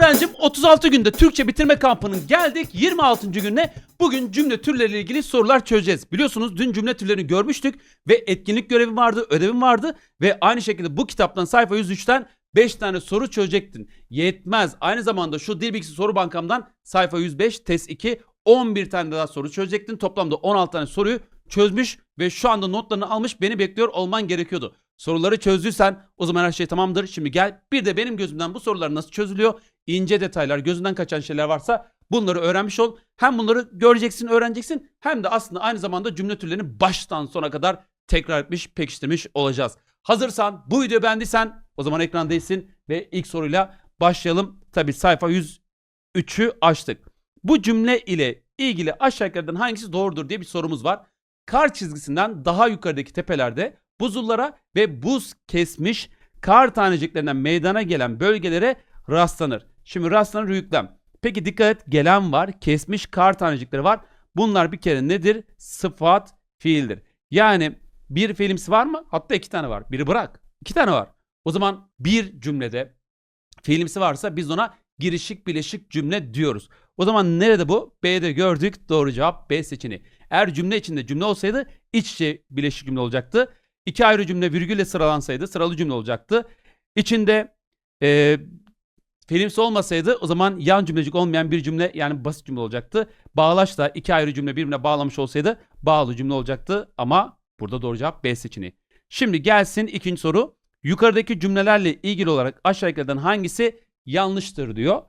Öğrencim 36 günde Türkçe bitirme kampının geldik 26. gününe. Bugün cümle türleriyle ilgili sorular çözeceğiz. Biliyorsunuz dün cümle türlerini görmüştük ve etkinlik görevim vardı, ödevim vardı ve aynı şekilde bu kitaptan sayfa 103'ten 5 tane soru çözecektin. Yetmez. Aynı zamanda şu dil bilgisi soru bankamdan sayfa 105 test 2 11 tane daha soru çözecektin. Toplamda 16 tane soruyu çözmüş ve şu anda notlarını almış beni bekliyor olman gerekiyordu. Soruları çözdüysen o zaman her şey tamamdır. Şimdi gel bir de benim gözümden bu sorular nasıl çözülüyor? ince detaylar, gözünden kaçan şeyler varsa bunları öğrenmiş ol. Hem bunları göreceksin, öğreneceksin hem de aslında aynı zamanda cümle türlerini baştan sona kadar tekrar etmiş, pekiştirmiş olacağız. Hazırsan, bu videoyu beğendiysen o zaman ekran değilsin ve ilk soruyla başlayalım. Tabi sayfa 103'ü açtık. Bu cümle ile ilgili aşağı yukarıdan hangisi doğrudur diye bir sorumuz var. Kar çizgisinden daha yukarıdaki tepelerde buzullara ve buz kesmiş kar taneciklerinden meydana gelen bölgelere rastlanır. Şimdi rastlanır yüklem. Peki dikkat et gelen var, kesmiş kar tanecikleri var. Bunlar bir kere nedir? Sıfat fiildir. Yani bir fiilimsi var mı? Hatta iki tane var. Biri bırak. İki tane var. O zaman bir cümlede fiilimsi varsa biz ona girişik bileşik cümle diyoruz. O zaman nerede bu? B'de gördük. Doğru cevap B seçeneği. Eğer cümle içinde cümle olsaydı iç içe bileşik cümle olacaktı. İki ayrı cümle virgülle sıralansaydı sıralı cümle olacaktı. İçinde e, Fiilimsi olmasaydı o zaman yan cümlecik olmayan bir cümle yani basit cümle olacaktı. Bağlaç da iki ayrı cümle birbirine bağlamış olsaydı bağlı cümle olacaktı ama burada doğru cevap B seçeneği. Şimdi gelsin ikinci soru. Yukarıdaki cümlelerle ilgili olarak aşağı yukarıdan hangisi yanlıştır diyor.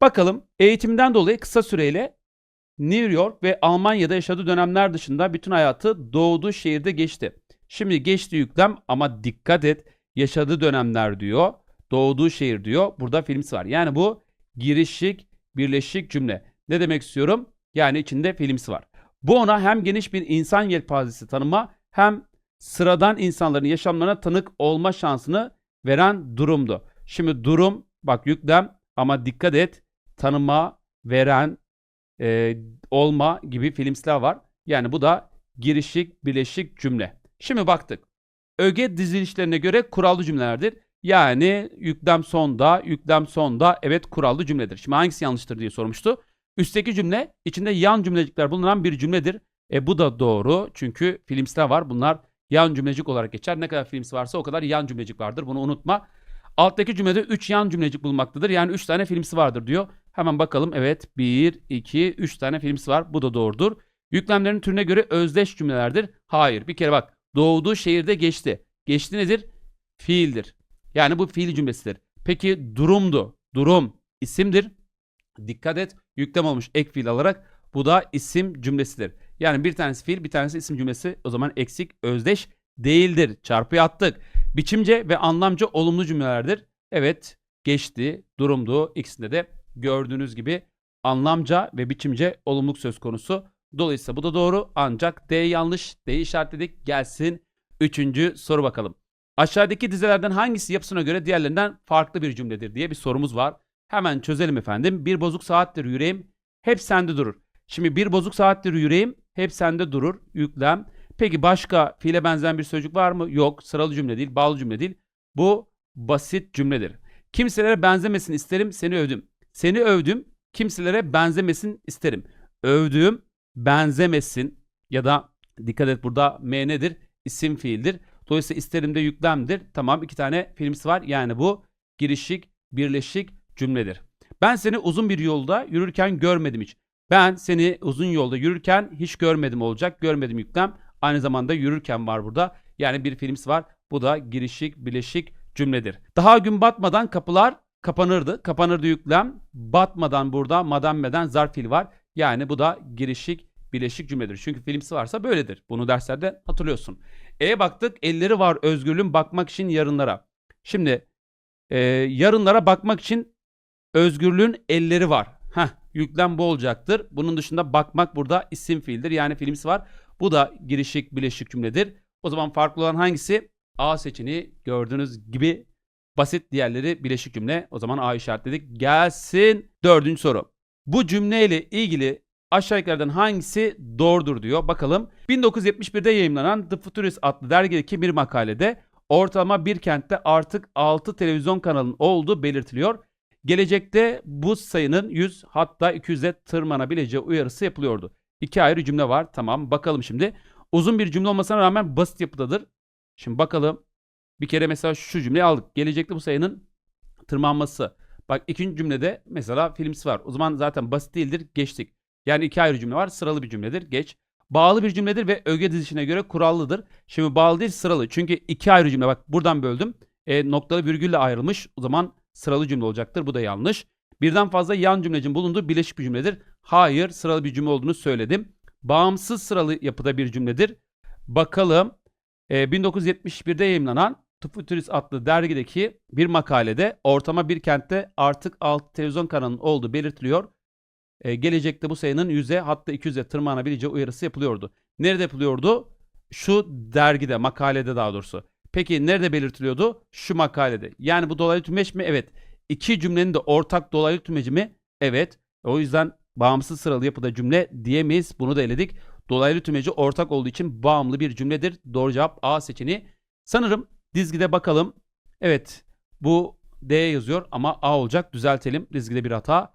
Bakalım eğitimden dolayı kısa süreyle New York ve Almanya'da yaşadığı dönemler dışında bütün hayatı doğduğu şehirde geçti. Şimdi geçti yüklem ama dikkat et yaşadığı dönemler diyor doğduğu şehir diyor. Burada filmsi var. Yani bu girişik birleşik cümle. Ne demek istiyorum? Yani içinde filmsi var. Bu ona hem geniş bir insan yelpazesi tanıma hem sıradan insanların yaşamlarına tanık olma şansını veren durumdu. Şimdi durum bak yüklem ama dikkat et tanıma, veren, e, olma gibi filmsler var. Yani bu da girişik birleşik cümle. Şimdi baktık. Öge dizilişlerine göre kurallı cümlelerdir. Yani yüklem sonda, yüklem sonda evet kurallı cümledir. Şimdi hangisi yanlıştır diye sormuştu. Üstteki cümle içinde yan cümlecikler bulunan bir cümledir. E bu da doğru çünkü filmsler var. Bunlar yan cümlecik olarak geçer. Ne kadar filmsi varsa o kadar yan cümlecik vardır. Bunu unutma. Alttaki cümlede 3 yan cümlecik bulunmaktadır. Yani 3 tane filmsi vardır diyor. Hemen bakalım. Evet 1, 2, 3 tane filmsi var. Bu da doğrudur. Yüklemlerin türüne göre özdeş cümlelerdir. Hayır. Bir kere bak. Doğduğu şehirde geçti. Geçti nedir? Fiildir. Yani bu fiil cümlesidir. Peki durumdu. Durum isimdir. Dikkat et yüklem olmuş ek fiil alarak bu da isim cümlesidir. Yani bir tanesi fiil bir tanesi isim cümlesi o zaman eksik özdeş değildir. Çarpıya attık. Biçimce ve anlamca olumlu cümlelerdir. Evet geçti durumdu ikisinde de gördüğünüz gibi anlamca ve biçimce olumluluk söz konusu. Dolayısıyla bu da doğru ancak D yanlış. D işaretledik gelsin. Üçüncü soru bakalım. Aşağıdaki dizelerden hangisi yapısına göre diğerlerinden farklı bir cümledir diye bir sorumuz var. Hemen çözelim efendim. Bir bozuk saattir yüreğim hep sende durur. Şimdi bir bozuk saattir yüreğim hep sende durur. Yüklem. Peki başka fiile benzeyen bir sözcük var mı? Yok. Sıralı cümle değil, bağlı cümle değil. Bu basit cümledir. Kimselere benzemesin isterim, seni övdüm. Seni övdüm, kimselere benzemesin isterim. Övdüğüm benzemesin ya da dikkat et burada M nedir? İsim fiildir. Dolayısıyla isterim de yüklemdir. Tamam iki tane filmsi var. Yani bu girişik, birleşik cümledir. Ben seni uzun bir yolda yürürken görmedim hiç. Ben seni uzun yolda yürürken hiç görmedim olacak. Görmedim yüklem. Aynı zamanda yürürken var burada. Yani bir filmsi var. Bu da girişik, birleşik cümledir. Daha gün batmadan kapılar kapanırdı. Kapanırdı yüklem. Batmadan burada mademmeden zarf fiil var. Yani bu da girişik, birleşik cümledir. Çünkü filmsi varsa böyledir. Bunu derslerde hatırlıyorsun. E baktık elleri var özgürlüğün bakmak için yarınlara. Şimdi e, yarınlara bakmak için özgürlüğün elleri var. Heh, yüklem bu olacaktır. Bunun dışında bakmak burada isim fiildir. Yani filmsi var. Bu da girişik bileşik cümledir. O zaman farklı olan hangisi? A seçeneği gördüğünüz gibi basit diğerleri bileşik cümle. O zaman A işaretledik. Gelsin dördüncü soru. Bu cümleyle ilgili aşağı yukarıdan hangisi doğrudur diyor. Bakalım 1971'de yayınlanan The Futurist adlı dergideki bir makalede ortalama bir kentte artık 6 televizyon kanalının olduğu belirtiliyor. Gelecekte bu sayının 100 hatta 200'e tırmanabileceği uyarısı yapılıyordu. İki ayrı cümle var. Tamam bakalım şimdi. Uzun bir cümle olmasına rağmen basit yapıdadır. Şimdi bakalım. Bir kere mesela şu cümleyi aldık. Gelecekte bu sayının tırmanması. Bak ikinci cümlede mesela filmsi var. O zaman zaten basit değildir. Geçtik. Yani iki ayrı cümle var. Sıralı bir cümledir. Geç. Bağlı bir cümledir ve öge dizişine göre kurallıdır. Şimdi bağlı değil sıralı. Çünkü iki ayrı cümle. Bak buradan böldüm. E, noktalı virgülle ayrılmış. O zaman sıralı cümle olacaktır. Bu da yanlış. Birden fazla yan cümlecin bulunduğu birleşik bir cümledir. Hayır sıralı bir cümle olduğunu söyledim. Bağımsız sıralı yapıda bir cümledir. Bakalım e, 1971'de yayımlanan The Futurist adlı dergideki bir makalede ortama bir kentte artık 6 televizyon kanalının olduğu belirtiliyor. E, gelecekte bu sayının 100'e hatta 200'e tırmanabileceği uyarısı yapılıyordu. Nerede yapılıyordu? Şu dergide, makalede daha doğrusu. Peki nerede belirtiliyordu? Şu makalede. Yani bu dolaylı tümeç mi? Evet. İki cümlenin de ortak dolaylı tümeci mi? Evet. O yüzden bağımsız sıralı yapıda cümle diyemeyiz. Bunu da eledik. Dolaylı tümeci ortak olduğu için bağımlı bir cümledir. Doğru cevap A seçeneği. Sanırım dizgide bakalım. Evet. Bu D yazıyor ama A olacak. Düzeltelim. Dizgide bir hata.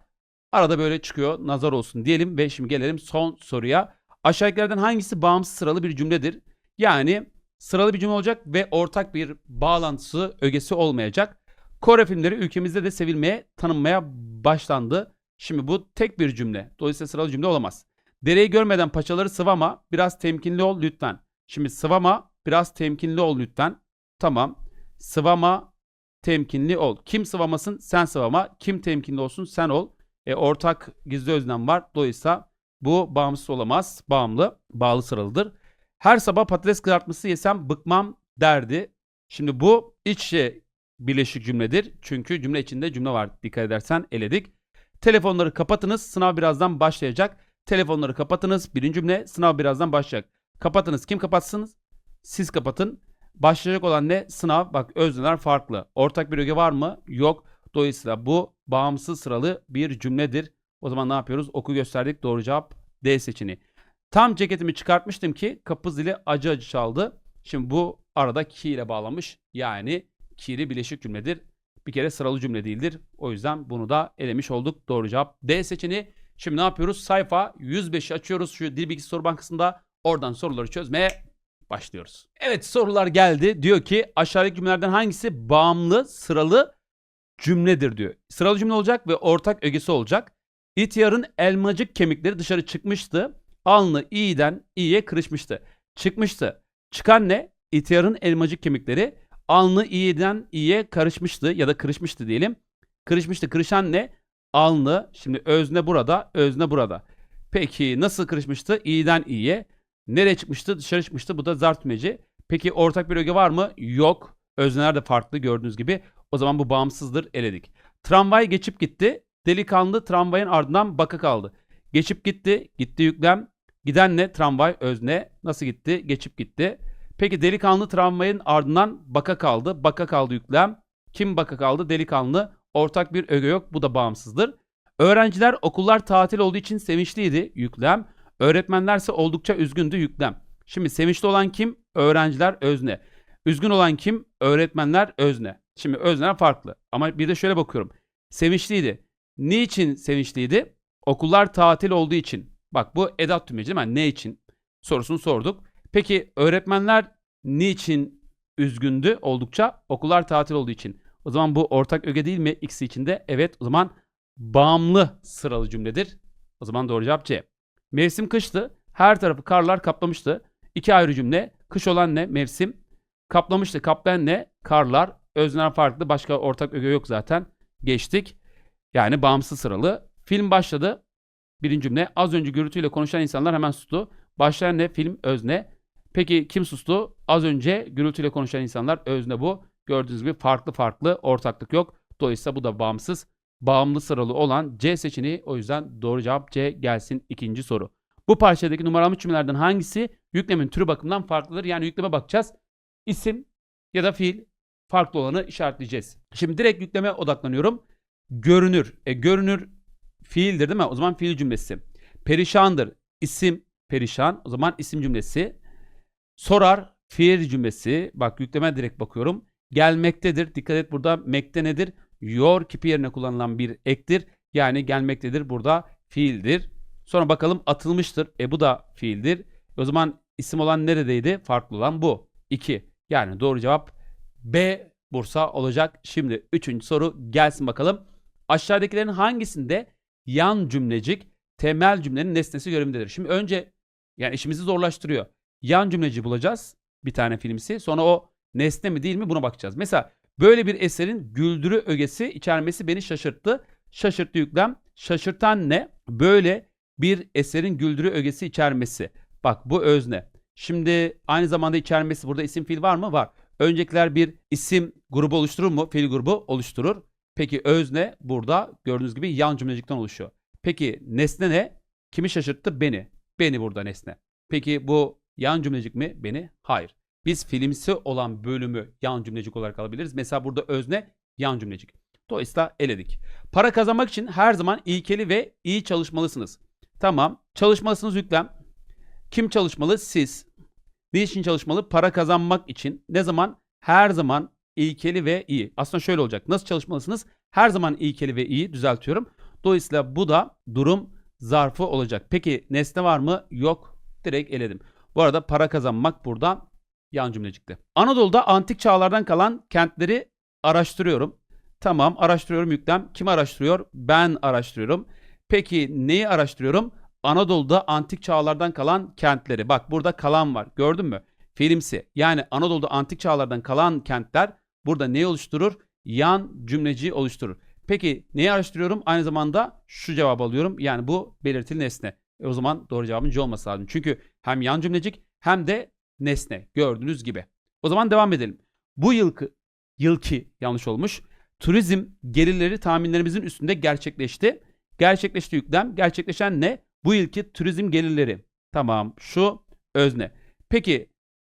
Arada böyle çıkıyor. Nazar olsun diyelim ve şimdi gelelim son soruya. Aşağıdakilerden hangisi bağımsız sıralı bir cümledir? Yani sıralı bir cümle olacak ve ortak bir bağlantısı, ögesi olmayacak. Kore filmleri ülkemizde de sevilmeye, tanınmaya başlandı. Şimdi bu tek bir cümle. Dolayısıyla sıralı cümle olamaz. Dereyi görmeden paçaları sıvama, biraz temkinli ol lütfen. Şimdi sıvama, biraz temkinli ol lütfen. Tamam. Sıvama, temkinli ol. Kim sıvamasın? Sen sıvama. Kim temkinli olsun? Sen ol. E, ortak gizli özlem var. Dolayısıyla bu bağımsız olamaz. Bağımlı, bağlı sıralıdır. Her sabah patates kızartması yesem bıkmam derdi. Şimdi bu iç içe birleşik cümledir. Çünkü cümle içinde cümle var. Dikkat edersen eledik. Telefonları kapatınız. Sınav birazdan başlayacak. Telefonları kapatınız. Birinci cümle sınav birazdan başlayacak. Kapatınız. Kim kapatsınız? Siz kapatın. Başlayacak olan ne? Sınav. Bak özneler farklı. Ortak bir öge var mı? Yok. Dolayısıyla bu bağımsız sıralı bir cümledir. O zaman ne yapıyoruz? Oku gösterdik. Doğru cevap D seçeneği. Tam ceketimi çıkartmıştım ki kapı zili acı acı çaldı. Şimdi bu arada ki ile bağlamış. Yani ki'li bileşik cümledir. Bir kere sıralı cümle değildir. O yüzden bunu da elemiş olduk. Doğru cevap D seçeneği. Şimdi ne yapıyoruz? Sayfa 105'i açıyoruz şu dil bilgisi soru bankasında. Oradan soruları çözmeye başlıyoruz. Evet sorular geldi. Diyor ki aşağıdaki cümlelerden hangisi bağımlı sıralı cümledir diyor. Sıralı cümle olacak ve ortak ögesi olacak. İhtiyarın elmacık kemikleri dışarı çıkmıştı. Alnı iyiden iyiye kırışmıştı. Çıkmıştı. Çıkan ne? İhtiyarın elmacık kemikleri alnı iyiden iyiye karışmıştı ya da kırışmıştı diyelim. Kırışmıştı. Kırışan ne? Alnı. Şimdi özne burada, özne burada. Peki nasıl kırışmıştı? İyiden iyiye. Nereye çıkmıştı? Dışarı çıkmıştı. Bu da zar tümeci. Peki ortak bir öge var mı? Yok. Özneler de farklı gördüğünüz gibi. O zaman bu bağımsızdır eledik. Tramvay geçip gitti. Delikanlı tramvayın ardından baka kaldı. Geçip gitti. Gitti yüklem. Giden ne? Tramvay özne. Nasıl gitti? Geçip gitti. Peki delikanlı tramvayın ardından baka kaldı. Baka kaldı yüklem. Kim baka kaldı? Delikanlı. Ortak bir öge yok. Bu da bağımsızdır. Öğrenciler okullar tatil olduğu için sevinçliydi. Yüklem. Öğretmenlerse oldukça üzgündü. Yüklem. Şimdi sevinçli olan kim? Öğrenciler özne. Üzgün olan kim? Öğretmenler özne. Şimdi özneler farklı. Ama bir de şöyle bakıyorum. Sevinçliydi. Niçin sevinçliydi? Okullar tatil olduğu için. Bak bu edat tümeci değil mi? Ne için? Sorusunu sorduk. Peki öğretmenler niçin üzgündü oldukça? Okullar tatil olduğu için. O zaman bu ortak öge değil mi? İkisi içinde. Evet o zaman bağımlı sıralı cümledir. O zaman doğru cevap C. Mevsim kıştı. Her tarafı karlar kaplamıştı. İki ayrı cümle. Kış olan ne? Mevsim. Kaplamıştı. Kaplayan ne? Karlar. Özneler farklı. Başka ortak öge yok zaten. Geçtik. Yani bağımsız sıralı. Film başladı. Birinci cümle. Az önce gürültüyle konuşan insanlar hemen sustu. Başlayan ne? Film özne. Peki kim sustu? Az önce gürültüyle konuşan insanlar özne bu. Gördüğünüz gibi farklı farklı ortaklık yok. Dolayısıyla bu da bağımsız. Bağımlı sıralı olan C seçeneği. O yüzden doğru cevap C gelsin ikinci soru. Bu parçadaki numaralı cümlelerden hangisi yüklemin türü bakımından farklıdır? Yani yükleme bakacağız. İsim ya da fiil farklı olanı işaretleyeceğiz. Şimdi direkt yükleme odaklanıyorum. Görünür. E, görünür fiildir değil mi? O zaman fiil cümlesi. Perişandır. İsim perişan. O zaman isim cümlesi. Sorar fiil cümlesi. Bak yükleme direkt bakıyorum. Gelmektedir. Dikkat et burada mekte nedir? Your kipi yerine kullanılan bir ektir. Yani gelmektedir burada fiildir. Sonra bakalım atılmıştır. E bu da fiildir. O zaman isim olan neredeydi? Farklı olan bu. 2. Yani doğru cevap B Bursa olacak. Şimdi üçüncü soru gelsin bakalım. Aşağıdakilerin hangisinde yan cümlecik temel cümlenin nesnesi görevindedir? Şimdi önce yani işimizi zorlaştırıyor. Yan cümleci bulacağız. Bir tane filmsi. Sonra o nesne mi değil mi buna bakacağız. Mesela böyle bir eserin güldürü ögesi içermesi beni şaşırttı. Şaşırttı yüklem. Şaşırtan ne? Böyle bir eserin güldürü ögesi içermesi. Bak bu özne. Şimdi aynı zamanda içermesi burada isim fiil var mı? Var. Öncekiler bir isim grubu oluşturur mu? Fiil grubu oluşturur. Peki özne burada gördüğünüz gibi yan cümlecikten oluşuyor. Peki nesne ne? Kimi şaşırttı? Beni. Beni burada nesne. Peki bu yan cümlecik mi? Beni. Hayır. Biz filmsi olan bölümü yan cümlecik olarak alabiliriz. Mesela burada özne yan cümlecik. Dolayısıyla eledik. Para kazanmak için her zaman ilkeli ve iyi çalışmalısınız. Tamam. Çalışmalısınız yüklem. Kim çalışmalı? Siz. Ne için çalışmalı? Para kazanmak için. Ne zaman? Her zaman ilkeli ve iyi. Aslında şöyle olacak. Nasıl çalışmalısınız? Her zaman ilkeli ve iyi. Düzeltiyorum. Dolayısıyla bu da durum zarfı olacak. Peki nesne var mı? Yok. Direkt eledim. Bu arada para kazanmak burada yan cümlecikte. Anadolu'da antik çağlardan kalan kentleri araştırıyorum. Tamam araştırıyorum yüklem. Kim araştırıyor? Ben araştırıyorum. Peki neyi araştırıyorum? Anadolu'da antik çağlardan kalan kentleri. Bak burada kalan var. Gördün mü? Filmsi. Yani Anadolu'da antik çağlardan kalan kentler burada neyi oluşturur? Yan cümleci oluşturur. Peki neyi araştırıyorum? Aynı zamanda şu cevabı alıyorum. Yani bu belirtili nesne. E o zaman doğru cevabın C olması lazım. Çünkü hem yan cümlecik hem de nesne. Gördüğünüz gibi. O zaman devam edelim. Bu yılki, yılki yanlış olmuş. Turizm gelirleri tahminlerimizin üstünde gerçekleşti. Gerçekleşti yüklem. Gerçekleşen ne? Bu yılki turizm gelirleri. Tamam. Şu özne. Peki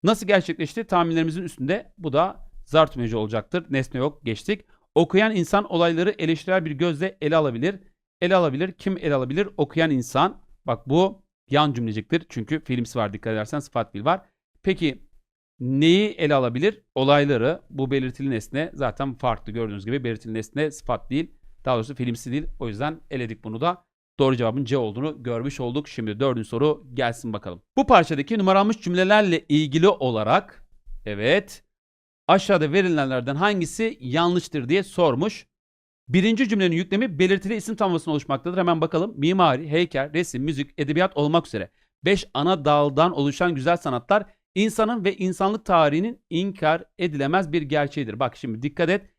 nasıl gerçekleşti? Tahminlerimizin üstünde. Bu da zar tümeci olacaktır. Nesne yok. Geçtik. Okuyan insan olayları eleştirel bir gözle ele alabilir. Ele alabilir. Kim ele alabilir? Okuyan insan. Bak bu yan cümleciktir. Çünkü filmsi var dikkat edersen sıfat fiil var. Peki neyi ele alabilir? Olayları. Bu belirtili nesne zaten farklı gördüğünüz gibi belirtili nesne sıfat değil. Daha doğrusu filmsi değil. O yüzden eledik bunu da. Doğru cevabın C olduğunu görmüş olduk. Şimdi dördüncü soru gelsin bakalım. Bu parçadaki numaranmış cümlelerle ilgili olarak evet aşağıda verilenlerden hangisi yanlıştır diye sormuş. Birinci cümlenin yüklemi belirtili isim tamlamasına oluşmaktadır. Hemen bakalım. Mimari, heykel, resim, müzik, edebiyat olmak üzere 5 ana daldan oluşan güzel sanatlar insanın ve insanlık tarihinin inkar edilemez bir gerçeğidir. Bak şimdi dikkat et.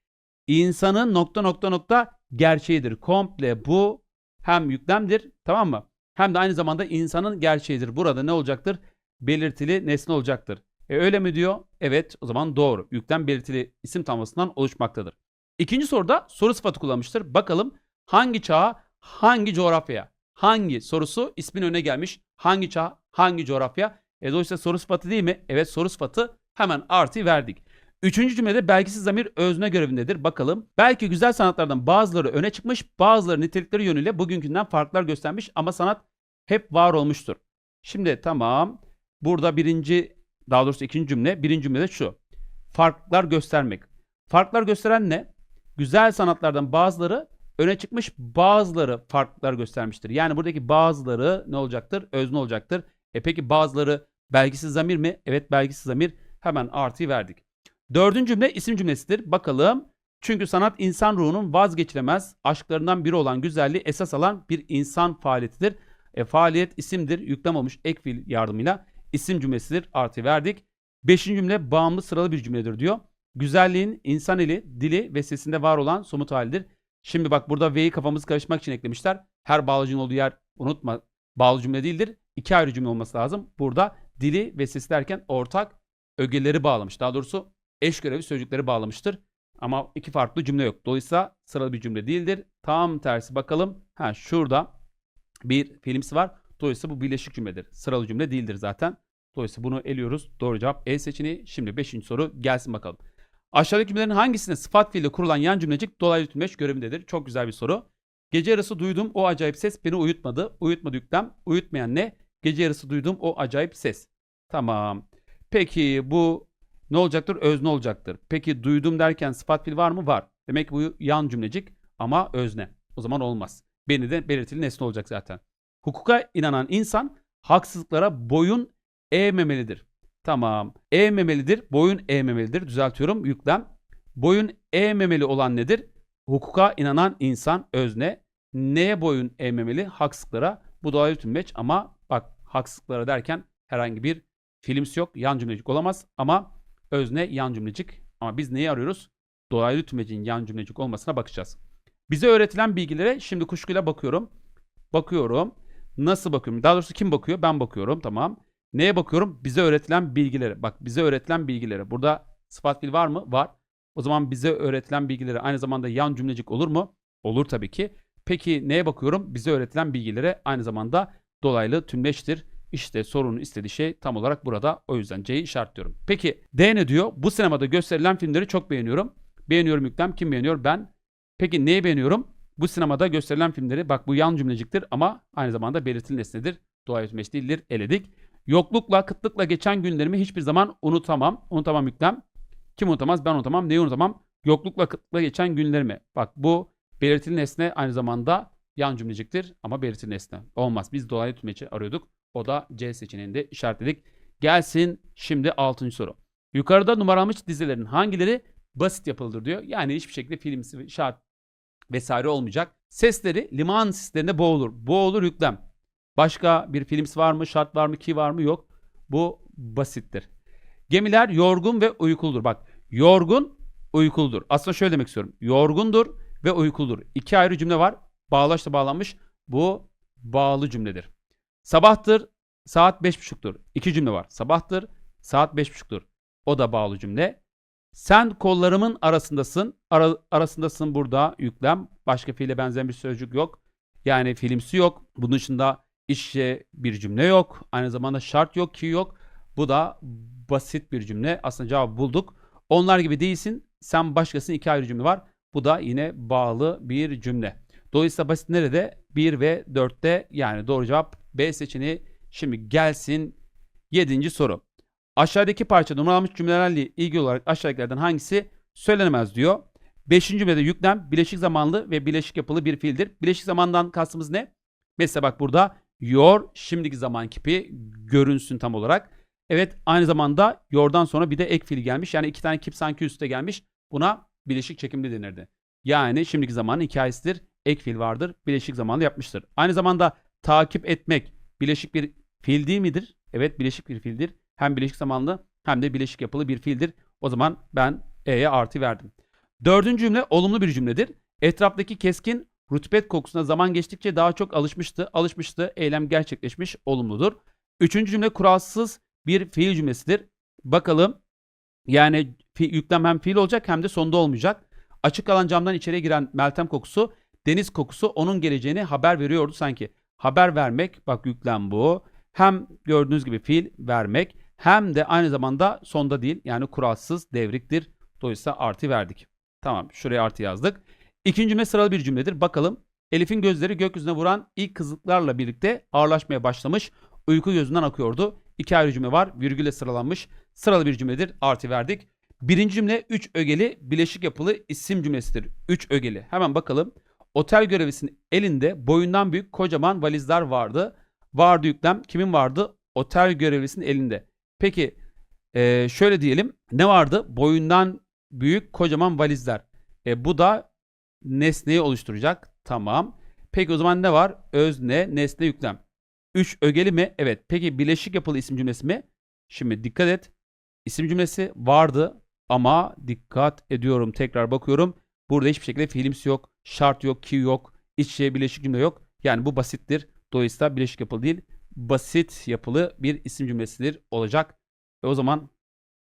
İnsanın nokta nokta nokta gerçeğidir. Komple bu hem yüklemdir tamam mı? Hem de aynı zamanda insanın gerçeğidir. Burada ne olacaktır? Belirtili nesne olacaktır. E öyle mi diyor? Evet o zaman doğru. Yüklem belirtili isim tamlamasından oluşmaktadır. İkinci soruda soru sıfatı kullanmıştır. Bakalım hangi çağa, hangi coğrafyaya, hangi sorusu ismin önüne gelmiş. Hangi çağ, hangi coğrafya? E dolayısıyla soru sıfatı değil mi? Evet soru sıfatı hemen artı verdik. Üçüncü cümlede belgisiz zamir özne görevindedir. Bakalım. Belki güzel sanatlardan bazıları öne çıkmış, bazıları nitelikleri yönüyle bugünkünden farklar göstermiş ama sanat hep var olmuştur. Şimdi tamam. Burada birinci, daha doğrusu ikinci cümle. Birinci cümlede şu. Farklar göstermek. Farklar gösteren ne? Güzel sanatlardan bazıları öne çıkmış, bazıları farklar göstermiştir. Yani buradaki bazıları ne olacaktır? Özne olacaktır. E peki bazıları belgisiz zamir mi? Evet belgisiz zamir. Hemen artıyı verdik. Dördüncü cümle isim cümlesidir. Bakalım. Çünkü sanat insan ruhunun vazgeçilemez aşklarından biri olan güzelliği esas alan bir insan faaliyetidir. E, faaliyet isimdir. Yüklem olmuş ek fiil yardımıyla isim cümlesidir. Artı verdik. Beşinci cümle bağımlı sıralı bir cümledir diyor. Güzelliğin insan eli, dili ve sesinde var olan somut halidir. Şimdi bak burada V'yi kafamız karışmak için eklemişler. Her bağlacının olduğu yer unutma bağlı cümle değildir. İki ayrı cümle olması lazım. Burada dili ve sesi derken ortak ögeleri bağlamış. Daha doğrusu eş görevi sözcükleri bağlamıştır. Ama iki farklı cümle yok. Dolayısıyla sıralı bir cümle değildir. Tam tersi bakalım. Ha şurada bir filmsi var. Dolayısıyla bu birleşik cümledir. Sıralı cümle değildir zaten. Dolayısıyla bunu eliyoruz. Doğru cevap E seçeneği. Şimdi 5. soru gelsin bakalım. Aşağıdaki cümlelerin hangisinde sıfat fiille kurulan yan cümlecik dolaylı tümleç görevindedir? Çok güzel bir soru. Gece yarısı duydum o acayip ses beni uyutmadı. Uyutmadı yüklem. Uyutmayan ne? Gece yarısı duydum o acayip ses. Tamam. Peki bu ne olacaktır? Özne olacaktır. Peki duydum derken sıfat fiil var mı? Var. Demek ki bu yan cümlecik ama özne. O zaman olmaz. Beni de belirtili nesne olacak zaten. Hukuka inanan insan haksızlıklara boyun eğmemelidir. Tamam. Eğmemelidir. Boyun eğmemelidir. Düzeltiyorum. Yüklem. Boyun eğmemeli olan nedir? Hukuka inanan insan özne. Neye boyun eğmemeli? Haksızlıklara. Bu dolaylı tümleç ama bak haksızlıklara derken herhangi bir filmsi yok. Yan cümlecik olamaz ama özne yan cümlecik. Ama biz neyi arıyoruz? Dolaylı tümlecin yan cümlecik olmasına bakacağız. Bize öğretilen bilgilere şimdi kuşkuyla bakıyorum. Bakıyorum. Nasıl bakıyorum? Daha doğrusu kim bakıyor? Ben bakıyorum. Tamam. Neye bakıyorum? Bize öğretilen bilgilere. Bak bize öğretilen bilgilere. Burada sıfat fiil var mı? Var. O zaman bize öğretilen bilgilere aynı zamanda yan cümlecik olur mu? Olur tabii ki. Peki neye bakıyorum? Bize öğretilen bilgilere aynı zamanda dolaylı tümleçtir. İşte sorunun istediği şey tam olarak burada. O yüzden C'yi işaretliyorum. Peki D ne diyor? Bu sinemada gösterilen filmleri çok beğeniyorum. Beğeniyorum yüklem. Kim beğeniyor? Ben. Peki neyi beğeniyorum? Bu sinemada gösterilen filmleri bak bu yan cümleciktir ama aynı zamanda belirtili nesnedir. Dolaylı tümleç değildir. Eledik. Yoklukla, kıtlıkla geçen günlerimi hiçbir zaman unutamam. Unutamam yüklem. Kim unutamaz? Ben unutamam. Neyi unutamam? Yoklukla, kıtlıkla geçen günlerimi. Bak bu belirtili nesne aynı zamanda yan cümleciktir ama belirtili nesne. Olmaz. Biz dolaylı tümleci arıyorduk. O da C seçeneğinde işaretledik. Gelsin şimdi 6. soru. Yukarıda numaralanmış dizilerin hangileri basit yapılıdır diyor. Yani hiçbir şekilde filmsi şart vesaire olmayacak. Sesleri liman sislerinde boğulur. Boğulur yüklem. Başka bir filmsi var mı? Şart var mı? Ki var mı? Yok. Bu basittir. Gemiler yorgun ve uykuludur. Bak yorgun uykuludur. Aslında şöyle demek istiyorum. Yorgundur ve uykuludur. İki ayrı cümle var. Bağlaçla bağlanmış. Bu bağlı cümledir. Sabahtır, saat beş buçuktur. İki cümle var. Sabahtır, saat beş buçuktur. O da bağlı cümle. Sen kollarımın arasındasın. Ara, arasındasın burada yüklem. Başka fiile benzeyen bir sözcük yok. Yani filmsi yok. Bunun dışında işe bir cümle yok. Aynı zamanda şart yok ki yok. Bu da basit bir cümle. Aslında cevabı bulduk. Onlar gibi değilsin. Sen başkasının iki ayrı cümle var. Bu da yine bağlı bir cümle. Dolayısıyla basit nerede? 1 ve 4'te yani doğru cevap B seçeneği. Şimdi gelsin 7. soru. Aşağıdaki parça numaralanmış cümlelerle ilgili olarak aşağıdakilerden hangisi söylenemez diyor. 5. cümlede yüklem bileşik zamanlı ve bileşik yapılı bir fiildir. Bileşik zamandan kastımız ne? Mesela bak burada your şimdiki zaman kipi görünsün tam olarak. Evet aynı zamanda yordan sonra bir de ek fiil gelmiş. Yani iki tane kip sanki üstte gelmiş. Buna bileşik çekimli denirdi. Yani şimdiki zamanın hikayesidir. Ek fiil vardır. Bileşik zamanlı yapmıştır. Aynı zamanda takip etmek bileşik bir fiil değil midir? Evet bileşik bir fiildir. Hem bileşik zamanlı hem de bileşik yapılı bir fiildir. O zaman ben E'ye artı verdim. Dördüncü cümle olumlu bir cümledir. Etraftaki keskin rutubet kokusuna zaman geçtikçe daha çok alışmıştı. Alışmıştı. Eylem gerçekleşmiş. Olumludur. Üçüncü cümle kuralsız bir fiil cümlesidir. Bakalım yani yüklem hem fiil olacak hem de sonda olmayacak. Açık kalan camdan içeriye giren Meltem kokusu, deniz kokusu onun geleceğini haber veriyordu sanki. Haber vermek, bak yüklem bu. Hem gördüğünüz gibi fiil vermek hem de aynı zamanda sonda değil yani kuralsız devriktir. Dolayısıyla artı verdik. Tamam şuraya artı yazdık. İkinci cümle sıralı bir cümledir. Bakalım Elif'in gözleri gökyüzüne vuran ilk kızıltlarla birlikte ağırlaşmaya başlamış. Uyku gözünden akıyordu. İki ayrı cümle var. Virgülle sıralanmış. Sıralı bir cümledir. Artı verdik. Birinci cümle 3 ögeli bileşik yapılı isim cümlesidir. 3 ögeli. Hemen bakalım. Otel görevlisinin elinde boyundan büyük kocaman valizler vardı. Vardı yüklem. Kimin vardı? Otel görevlisinin elinde. Peki e, şöyle diyelim. Ne vardı? Boyundan büyük kocaman valizler. E, bu da nesneyi oluşturacak. Tamam. Peki o zaman ne var? Özne, nesne, yüklem. 3 ögeli mi? Evet. Peki bileşik yapılı isim cümlesi mi? Şimdi dikkat et. İsim cümlesi vardı ama dikkat ediyorum. Tekrar bakıyorum. Burada hiçbir şekilde fiilimsi yok. Şart yok, ki yok. İç içe bileşik cümle yok. Yani bu basittir. Dolayısıyla bileşik yapılı değil. Basit yapılı bir isim cümlesidir olacak. Ve o zaman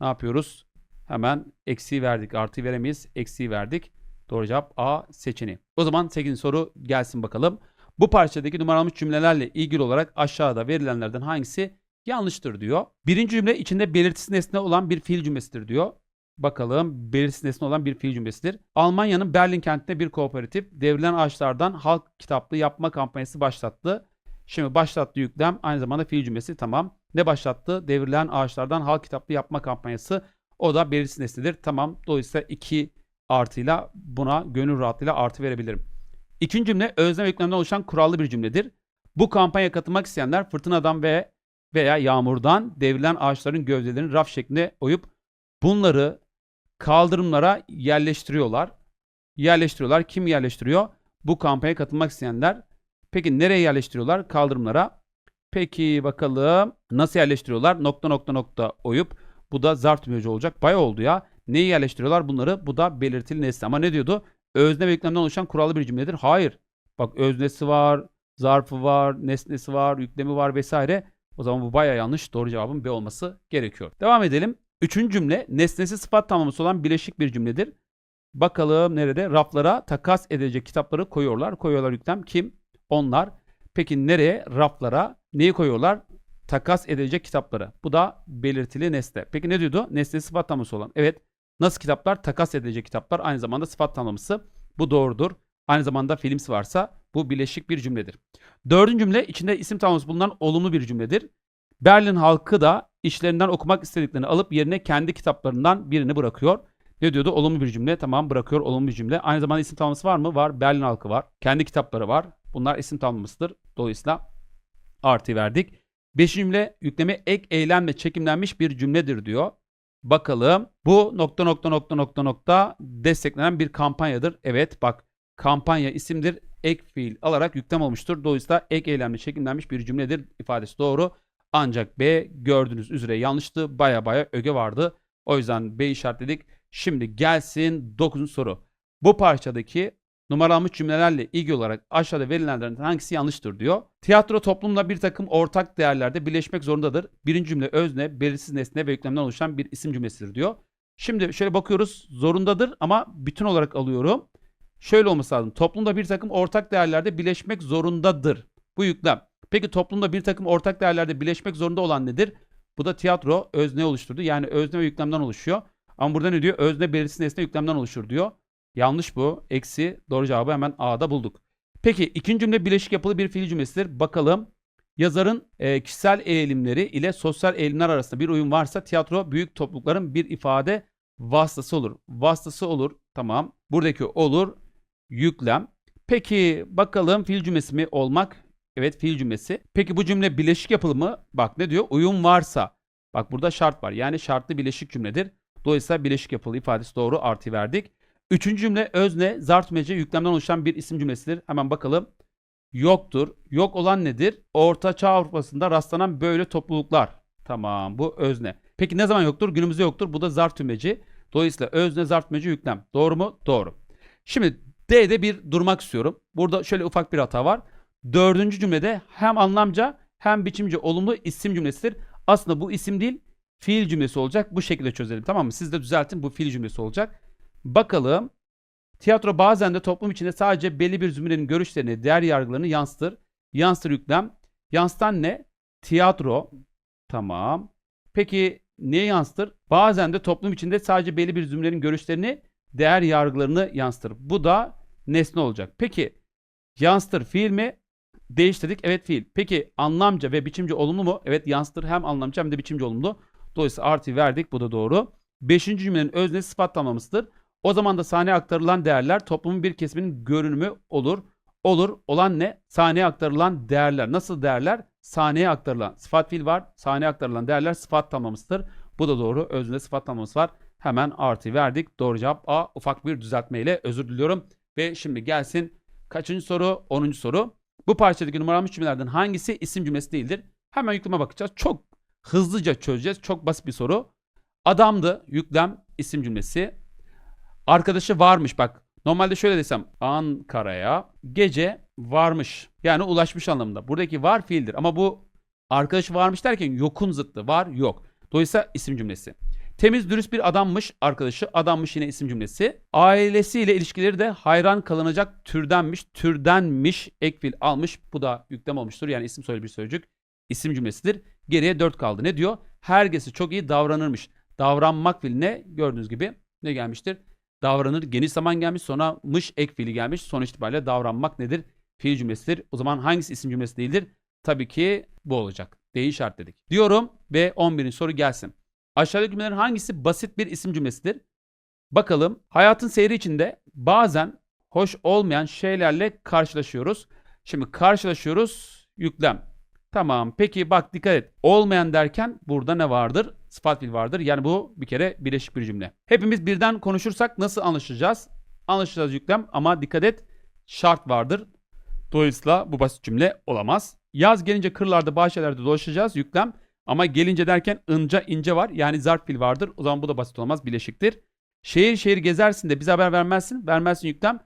ne yapıyoruz? Hemen eksiği verdik. Artı veremeyiz. Eksiği verdik. Doğru cevap A seçeneği. O zaman 8. soru gelsin bakalım. Bu parçadaki numaralanmış cümlelerle ilgili olarak aşağıda verilenlerden hangisi yanlıştır diyor. Birinci cümle içinde belirtisi nesne olan bir fiil cümlesidir diyor. Bakalım belirtisi nesne olan bir fiil cümlesidir. Almanya'nın Berlin kentinde bir kooperatif devrilen ağaçlardan halk kitaplığı yapma kampanyası başlattı. Şimdi başlattı yüklem aynı zamanda fiil cümlesi tamam. Ne başlattı? Devrilen ağaçlardan halk kitaplığı yapma kampanyası. O da belirtisi nesnedir. Tamam. Dolayısıyla 2 artıyla buna gönül rahatlığıyla artı verebilirim. İkinci cümle özne ve yüklemden oluşan kurallı bir cümledir. Bu kampanya katılmak isteyenler fırtınadan ve veya yağmurdan devrilen ağaçların gövdelerini raf şeklinde oyup bunları kaldırımlara yerleştiriyorlar. Yerleştiriyorlar. Kim yerleştiriyor? Bu kampanya katılmak isteyenler. Peki nereye yerleştiriyorlar? Kaldırımlara. Peki bakalım nasıl yerleştiriyorlar? Nokta nokta nokta oyup bu da zarf tümleci olacak. Bayağı oldu ya. Neyi yerleştiriyorlar? Bunları bu da belirtili nesne. Ama ne diyordu? Özne ve yüklemden oluşan kurallı bir cümledir. Hayır. Bak öznesi var, zarfı var, nesnesi var, yüklemi var vesaire. O zaman bu bayağı yanlış. Doğru cevabın B olması gerekiyor. Devam edelim. Üçüncü cümle nesnesi sıfat tamlaması olan bileşik bir cümledir. Bakalım nerede? Raflara takas edilecek kitapları koyuyorlar. Koyuyorlar yüklem. Kim? Onlar. Peki nereye? Raflara. Neyi koyuyorlar? Takas edilecek kitapları. Bu da belirtili nesne. Peki ne diyordu? Nesnesi sıfat tamlaması olan. Evet. Nasıl kitaplar? Takas edilecek kitaplar. Aynı zamanda sıfat tamlaması. Bu doğrudur. Aynı zamanda filmsi varsa bu bileşik bir cümledir. Dördüncü cümle içinde isim tamlaması bulunan olumlu bir cümledir. Berlin halkı da işlerinden okumak istediklerini alıp yerine kendi kitaplarından birini bırakıyor. Ne diyordu? Olumlu bir cümle. Tamam bırakıyor olumlu bir cümle. Aynı zamanda isim tamlaması var mı? Var. Berlin halkı var. Kendi kitapları var. Bunlar isim tamlamasıdır. Dolayısıyla artı verdik. Beşinci cümle yükleme ek eylemle çekimlenmiş bir cümledir diyor. Bakalım bu nokta nokta nokta nokta nokta desteklenen bir kampanyadır. Evet bak kampanya isimdir. Ek fiil alarak yüklem olmuştur. Dolayısıyla ek eylemle çekimlenmiş bir cümledir ifadesi doğru. Ancak B gördüğünüz üzere yanlıştı. Baya baya öge vardı. O yüzden B işaretledik. Şimdi gelsin 9. soru. Bu parçadaki numaralanmış cümlelerle ilgili olarak aşağıda verilenlerden hangisi yanlıştır diyor. Tiyatro toplumla bir takım ortak değerlerde birleşmek zorundadır. Birinci cümle özne, belirsiz nesne ve yüklemden oluşan bir isim cümlesidir diyor. Şimdi şöyle bakıyoruz zorundadır ama bütün olarak alıyorum. Şöyle olması lazım. Toplumda bir takım ortak değerlerde birleşmek zorundadır. Bu yüklem. Peki toplumda bir takım ortak değerlerde birleşmek zorunda olan nedir? Bu da tiyatro özne oluşturdu. Yani özne ve yüklemden oluşuyor. Ama burada ne diyor? Özne belirsiz nesne yüklemden oluşur diyor. Yanlış bu. Eksi. Doğru cevabı hemen A'da bulduk. Peki ikinci cümle bileşik yapılı bir fiil cümlesidir. Bakalım yazarın e, kişisel eğilimleri ile sosyal eğilimler arasında bir uyum varsa tiyatro büyük toplulukların bir ifade vasıtası olur. Vasıtası olur. Tamam. Buradaki olur. Yüklem. Peki bakalım fiil cümlesi mi olmak? Evet fiil cümlesi. Peki bu cümle bileşik yapılı mı? Bak ne diyor? Uyum varsa. Bak burada şart var. Yani şartlı bileşik cümledir. Dolayısıyla bileşik yapılı ifadesi doğru artı verdik. Üçüncü cümle özne, zart mece yüklemden oluşan bir isim cümlesidir. Hemen bakalım. Yoktur. Yok olan nedir? Orta Çağ Avrupa'sında rastlanan böyle topluluklar. Tamam bu özne. Peki ne zaman yoktur? Günümüzde yoktur. Bu da zart tümleci. Dolayısıyla özne, zart mece, yüklem. Doğru mu? Doğru. Şimdi D'de bir durmak istiyorum. Burada şöyle ufak bir hata var. Dördüncü cümlede hem anlamca hem biçimce olumlu isim cümlesidir. Aslında bu isim değil fiil cümlesi olacak. Bu şekilde çözelim tamam mı? Siz de düzeltin bu fiil cümlesi olacak. Bakalım. Tiyatro bazen de toplum içinde sadece belli bir zümrenin görüşlerini, değer yargılarını yansıtır. Yansıtır yüklem. Yansıtan ne? Tiyatro. Tamam. Peki neye yansıtır? Bazen de toplum içinde sadece belli bir zümrenin görüşlerini, değer yargılarını yansıtır. Bu da nesne olacak. Peki yansıtır fiil mi? Değiştirdik. Evet fiil. Peki anlamca ve biçimci olumlu mu? Evet yansıtır hem anlamca hem de biçimci olumlu. Dolayısıyla artı verdik. Bu da doğru. Beşinci cümlenin öznesi sıfat tamlamasıdır. O zaman da sahneye aktarılan değerler toplumun bir kesiminin görünümü olur. Olur. Olan ne? Sahneye aktarılan değerler. Nasıl değerler? Sahneye aktarılan. Sıfat fiil var. Sahneye aktarılan değerler sıfat tamlamasıdır. Bu da doğru. Özünde sıfat tamlaması var. Hemen artı verdik. Doğru cevap A. Ufak bir düzeltmeyle özür diliyorum. Ve şimdi gelsin kaçıncı soru? 10. soru. Bu parçadaki numaralanmış cümlelerden hangisi isim cümlesi değildir? Hemen yükleme bakacağız. Çok hızlıca çözeceğiz. Çok basit bir soru. Adamdı. Yüklem isim cümlesi. Arkadaşı varmış bak. Normalde şöyle desem Ankara'ya gece varmış. Yani ulaşmış anlamında. Buradaki var fiildir ama bu arkadaşı varmış derken yokun zıttı. Var yok. Dolayısıyla isim cümlesi. Temiz dürüst bir adammış arkadaşı. Adammış yine isim cümlesi. Ailesiyle ilişkileri de hayran kalınacak türdenmiş. Türdenmiş ek fiil almış. Bu da yüklem olmuştur. Yani isim soyadı bir sözcük. İsim cümlesidir. Geriye 4 kaldı. Ne diyor? Herkesi çok iyi davranırmış. Davranmak fiiline gördüğünüz gibi ne gelmiştir? Davranır geniş zaman gelmiş sonra mış ek fiili gelmiş. Sonuç itibariyle davranmak nedir? Fiil cümlesidir. O zaman hangisi isim cümlesi değildir? Tabii ki bu olacak. D'yi işaretledik. Diyorum ve 11. soru gelsin. Aşağıdaki cümlelerin hangisi basit bir isim cümlesidir? Bakalım hayatın seyri içinde bazen hoş olmayan şeylerle karşılaşıyoruz. Şimdi karşılaşıyoruz yüklem. Tamam peki bak dikkat et. Olmayan derken burada ne vardır? Sıfat fiil vardır. Yani bu bir kere birleşik bir cümle. Hepimiz birden konuşursak nasıl anlaşacağız? Anlaşacağız yüklem ama dikkat et şart vardır. Dolayısıyla bu basit cümle olamaz. Yaz gelince kırlarda bahçelerde dolaşacağız yüklem. Ama gelince derken ınca ince var. Yani zarf fiil vardır. O zaman bu da basit olmaz. Bileşiktir. Şehir şehir gezersin de bize haber vermezsin. Vermezsin yüklem.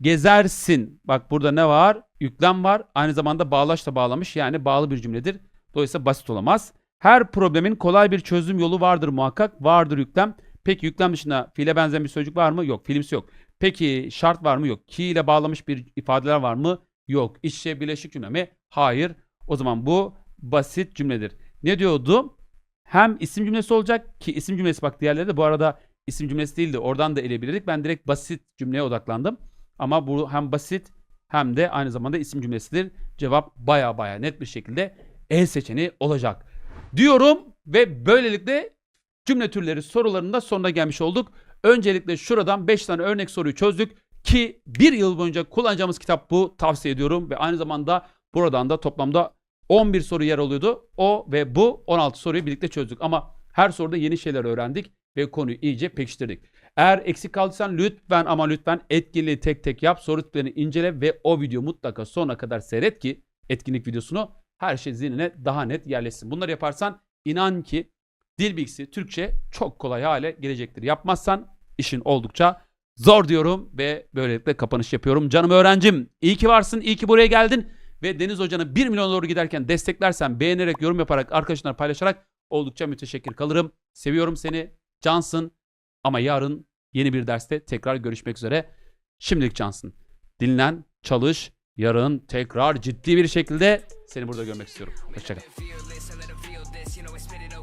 Gezersin. Bak burada ne var? Yüklem var. Aynı zamanda bağlaçla bağlamış. Yani bağlı bir cümledir. Dolayısıyla basit olamaz. Her problemin kolay bir çözüm yolu vardır muhakkak. Vardır yüklem. Peki yüklem dışında fiile benzeyen bir sözcük var mı? Yok. Fiilimsi yok. Peki şart var mı? Yok. Ki ile bağlamış bir ifadeler var mı? Yok. İç içe birleşik cümle mi? Hayır. O zaman bu basit cümledir. Ne diyordu? Hem isim cümlesi olacak ki isim cümlesi bak diğerleri de bu arada isim cümlesi değildi. Oradan da eleyebilirdik. Ben direkt basit cümleye odaklandım. Ama bu hem basit hem de aynı zamanda isim cümlesidir. Cevap baya baya net bir şekilde E seçeneği olacak. Diyorum ve böylelikle cümle türleri sorularında sonuna gelmiş olduk. Öncelikle şuradan 5 tane örnek soruyu çözdük ki bir yıl boyunca kullanacağımız kitap bu tavsiye ediyorum ve aynı zamanda buradan da toplamda 11 soru yer alıyordu. O ve bu 16 soruyu birlikte çözdük ama her soruda yeni şeyler öğrendik ve konuyu iyice pekiştirdik. Eğer eksik kaldıysan lütfen ama lütfen etkinliği tek tek yap. Soru tiplerini incele ve o video mutlaka sonuna kadar seyret ki etkinlik videosunu her şey zihnine daha net yerleşsin. Bunları yaparsan inan ki dil bilgisi Türkçe çok kolay hale gelecektir. Yapmazsan işin oldukça zor diyorum ve böylelikle kapanış yapıyorum. Canım öğrencim iyi ki varsın, iyi ki buraya geldin ve Deniz Hoca'nı 1 milyon doğru giderken desteklersen beğenerek, yorum yaparak, arkadaşlarına paylaşarak oldukça müteşekkir kalırım. Seviyorum seni, cansın ama yarın yeni bir derste tekrar görüşmek üzere. Şimdilik cansın. Dinlen, çalış, yarın tekrar ciddi bir şekilde seni burada görmek istiyorum. Hoşçakal.